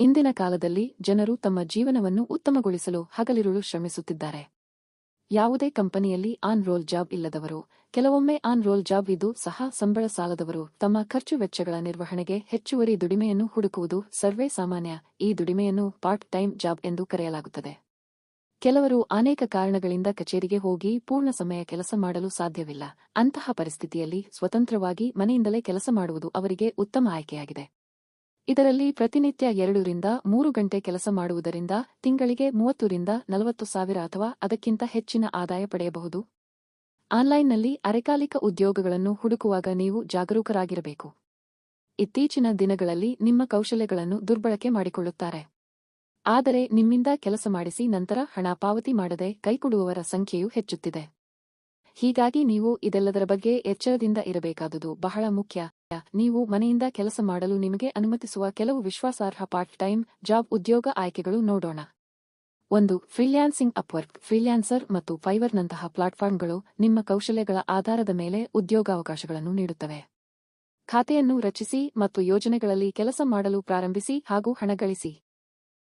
ಇಂದಿನ ಕಾಲದಲ್ಲಿ ಜನರು ತಮ್ಮ ಜೀವನವನ್ನು ಉತ್ತಮಗೊಳಿಸಲು ಹಗಲಿರುಳು ಶ್ರಮಿಸುತ್ತಿದ್ದಾರೆ. ಯಾವುದೇ ಕಂಪನಿಯಲ್ಲಿ ಆನ್ ರೋಲ್ ಜಾಬ್ ಇಲ್ಲದವರು, ಕೆಲವೊಮ್ಮೆ ಆನ್ ರೋಲ್ ಜಾಬ್ ಇದ್ದು ಸಹ ಸಂಬಳ ಸಾಲದವರು, ತಮ್ಮ ಖರ್ಚು ವೆಚ್ಚಗಳ ನಿರ್ವಹಣೆಗೆ ಹೆಚ್ಚುವರಿ ದುಡಿಮೆಯನ್ನು ಹುಡುಕುವುದು ಸರ್ವೇ ಸಾಮಾನ್ಯ, ಈ ದುಡಿಮೆಯನ್ನು ಪಾರ್ಟ್ ಟೈಮ್ ಜಾಬ್ ಎಂದು ಕರೆಯಲಾಗುತ್ತದೆ. ಕೆಲವರು ಅನೇಕ ಕಾರಣಗಳಿಂದ ಕಚೇರಿಗೆ ಹೋಗಿ ಪೂರ್ಣ ಸಮಯ ಕೆಲಸ ಮಾಡಲು ಸಾಧ್ಯವಿಲ್ಲ. ಅಂತಹ ಪರಿಸ್ಥಿತಿಯಲ್ಲಿ ಸ್ವತಂತ್ರವಾಗಿ ಮನೆಯಿಂದಲೇ ಕೆಲಸ ಮಾಡುವುದು ಅವರಿಗೆ ಉತ್ತಮ ಆಯ್ಕೆಯಾಗಿದೆ. ಇದರಲ್ಲಿ ಪ್ರತಿನಿತ್ಯ ಎರಡರಿಂದ ಮೂರು ಗಂಟೆ ಕೆಲಸ ಮಾಡುವುದರಿಂದ ತಿಂಗಳಿಗೆ ಮೂವತ್ತರಿಂದ ನಲವತ್ತು ಸಾವಿರ ಅಥವಾ ಅದಕ್ಕಿಂತ ಹೆಚ್ಚಿನ ಆದಾಯ ಪಡೆಯಬಹುದು. ಆನ್ಲೈನ್ನಲ್ಲಿ ಅರೆಕಾಲಿಕ ಉದ್ಯೋಗಗಳನ್ನು ಹುಡುಕುವಾಗ ನೀವು ಜಾಗರೂಕರಾಗಿರಬೇಕು. ಇತ್ತೀಚಿನ ದಿನಗಳಲ್ಲಿ ನಿಮ್ಮ ಕೌಶಲ್ಯಗಳನ್ನು ದುರ್ಬಳಕೆ ಮಾಡಿಕೊಳ್ಳುತ್ತಾರೆ. ಆದರೆ ನಿಮ್ಮಿಂದ ಕೆಲಸ ಮಾಡಿಸಿ ನಂತರ ಹಣ ಪಾವತಿ ಮಾಡದೆ ಕೈಕೊಡುವವರ ಸಂಖ್ಯೆಯೂ ಹೆಚ್ಚುತ್ತಿದೆ. ಹೀಗಾಗಿ ನೀವು ಇದೆಲ್ಲದರ ಬಗ್ಗೆ ಎಚ್ಚರದಿಂದ ಇರಬೇಕಾದುದು ಬಹಳ ಮುಖ್ಯ. ನೀವು ಮನೆಯಿಂದ ಕೆಲಸ ಮಾಡಲು ನಿಮಗೆ ಅನುಮತಿಸುವ ಕೆಲವು ವಿಶ್ವಾಸಾರ್ಹ ಪಾರ್ಟ್ ಟೈಮ್ ಜಾಬ್ ಉದ್ಯೋಗ ಆಯ್ಕೆಗಳು ನೋಡೋಣ. ಒಂದು, ಫ್ರೀಲ್ಯಾನ್ಸಿಂಗ್ ಅಪ್ವರ್ಕ್ ಫ್ರೀಲ್ಯಾನ್ಸರ್ ಮತ್ತು ಫೈವರ್ನಂತಹ ಪ್ಲಾಟ್ಫಾರ್ಮ್ಗಳು ನಿಮ್ಮ ಕೌಶಲ್ಯಗಳ ಆಧಾರದ ಮೇಲೆ ಉದ್ಯೋಗಾವಕಾಶಗಳನ್ನು ನೀಡುತ್ತವೆ. ಖಾತೆಯನ್ನು ರಚಿಸಿ ಮತ್ತು ಯೋಜನೆಗಳಲ್ಲಿ ಕೆಲಸ ಮಾಡಲು ಪ್ರಾರಂಭಿಸಿ ಹಾಗೂ ಹಣ ಗಳಿಸಿ.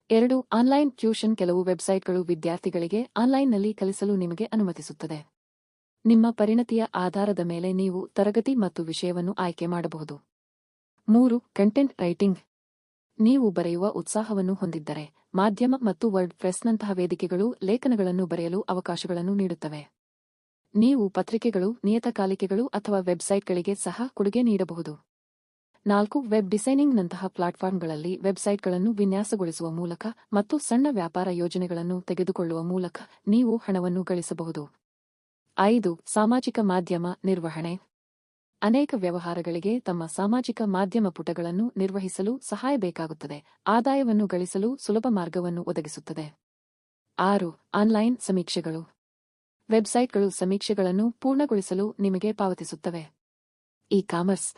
ಎರಡು, ಆನ್ಲೈನ್ ಟ್ಯೂಷನ್ ಕೆಲವು ವೆಬ್ಸೈಟ್ಗಳು ವಿದ್ಯಾರ್ಥಿಗಳಿಗೆ ಆನ್ಲೈನ್ನಲ್ಲಿ ಕಲಿಸಲು ನಿಮಗೆ ಅನುಮತಿಸುತ್ತದೆ. ನಿಮ್ಮ ಪರಿಣತಿಯ ಆಧಾರದ ಮೇಲೆ ನೀವು ತರಗತಿ ಮತ್ತು ವಿಷಯವನ್ನು ಆಯ್ಕೆ ಮಾಡಬಹುದು. ಮೂರು, ಕಂಟೆಂಟ್ ರೈಟಿಂಗ್. ನೀವು ಬರೆಯುವ ಉತ್ಸಾಹವನ್ನು ಹೊಂದಿದ್ದರೆ, ಮಾಧ್ಯಮ ಮತ್ತು ವರ್ಡ್ ಪ್ರೆಸ್ನಂತಹ ವೇದಿಕೆಗಳು ಲೇಖನಗಳನ್ನು ಬರೆಯಲು ಅವಕಾಶಗಳನ್ನು ನೀಡುತ್ತವೆ. ನೀವು ಪತ್ರಿಕೆಗಳು, ನಿಯತಕಾಲಿಕೆಗಳು ಅಥವಾ ವೆಬ್ಸೈಟ್ಗಳಿಗೆ ಸಹ ಕೊಡುಗೆ ನೀಡಬಹುದು. ನಾಲ್ಕು, ವೆಬ್ ಡಿಸೈನಿಂಗ್ನಂತಹ ಪ್ಲಾಟ್ಫಾರ್ಮ್ಗಳಲ್ಲಿ ವೆಬ್ಸೈಟ್ಗಳನ್ನು ವಿನ್ಯಾಸಗೊಳಿಸುವ ಮೂಲಕ ಮತ್ತು ಸಣ್ಣ ವ್ಯಾಪಾರ ಯೋಜನೆಗಳನ್ನು ತೆಗೆದುಕೊಳ್ಳುವ ಮೂಲಕ ನೀವು ಹಣವನ್ನು ಗಳಿಸಬಹುದು. ಐದು, ಸಾಮಾಜಿಕ ಮಾಧ್ಯಮ ನಿರ್ವಹಣೆ. ಅನೇಕ ವ್ಯವಹಾರಗಳಿಗೆ ತಮ್ಮ ಸಾಮಾಜಿಕ ಮಾಧ್ಯಮ ಪುಟಗಳನ್ನು ನಿರ್ವಹಿಸಲು ಸಹಾಯ ಬೇಕಾಗುತ್ತದೆ. ಆದಾಯವನ್ನು ಗಳಿಸಲು ಸುಲಭ ಮಾರ್ಗವನ್ನು ಒದಗಿಸುತ್ತದೆ. ಆರು, ಆನ್ಲೈನ್ ಸಮೀಕ್ಷೆಗಳು. ವೆಬ್ಸೈಟ್ಗಳು ಸಮೀಕ್ಷೆಗಳನ್ನು ಪೂರ್ಣಗೊಳಿಸಲು ನಿಮಗೆ ಪಾವತಿಸುತ್ತವೆ. ಇ ಕಾಮರ್ಸ್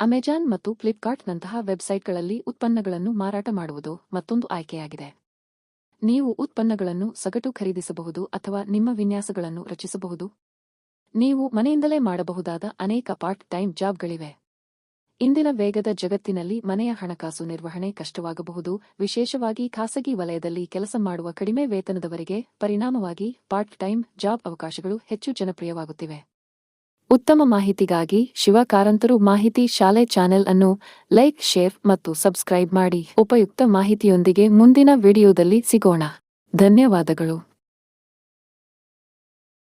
ಅಮೆಜಾನ್ ಮತ್ತು ಫ್ಲಿಪ್ಕಾರ್ಟ್ನಂತಹ ವೆಬ್ಸೈಟ್ಗಳಲ್ಲಿ ಉತ್ಪನ್ನಗಳನ್ನು ಮಾರಾಟ ಮಾಡುವುದು ಮತ್ತೊಂದು ಆಯ್ಕೆಯಾಗಿದೆ. ನೀವು ಉತ್ಪನ್ನಗಳನ್ನು ಸಗಟು ಖರೀದಿಸಬಹುದು ಅಥವಾ ನಿಮ್ಮ ವಿನ್ಯಾಸಗಳನ್ನು ರಚಿಸಬಹುದು. ನೀವು ಮನೆಯಿಂದಲೇ ಮಾಡಬಹುದಾದ ಅನೇಕ ಪಾರ್ಟ್ ಟೈಮ್ ಜಾಬ್ಗಳಿವೆ. ಇಂದಿನ ವೇಗದ ಜಗತ್ತಿನಲ್ಲಿ ಮನೆಯ ಹಣಕಾಸು ನಿರ್ವಹಣೆ ಕಷ್ಟವಾಗಬಹುದು. ವಿಶೇಷವಾಗಿ ಖಾಸಗಿ ವಲಯದಲ್ಲಿ ಕೆಲಸ ಮಾಡುವ ಕಡಿಮೆ ವೇತನದವರಿಗೆ ಪರಿಣಾಮವಾಗಿ ಪಾರ್ಟ್ ಟೈಮ್ ಜಾಬ್ ಅವಕಾಶಗಳು ಹೆಚ್ಚು ಜನಪ್ರಿಯವಾಗುತ್ತಿವೆ. ಉತ್ತಮ ಮಾಹಿತಿಗಾಗಿ ಶಿವ ಕಾರಂತರು ಮಾಹಿತಿ ಶಾಲೆ ಚಾನೆಲ್ ಅನ್ನು ಲೈಕ್, ಶೇರ್ ಮತ್ತು ಸಬ್ಸ್ಕ್ರೈಬ್ ಮಾಡಿ. ಉಪಯುಕ್ತ ಮಾಹಿತಿಯೊಂದಿಗೆ ಮುಂದಿನ ವಿಡಿಯೋದಲ್ಲಿ ಸಿಗೋಣ. ಧನ್ಯವಾದಗಳು.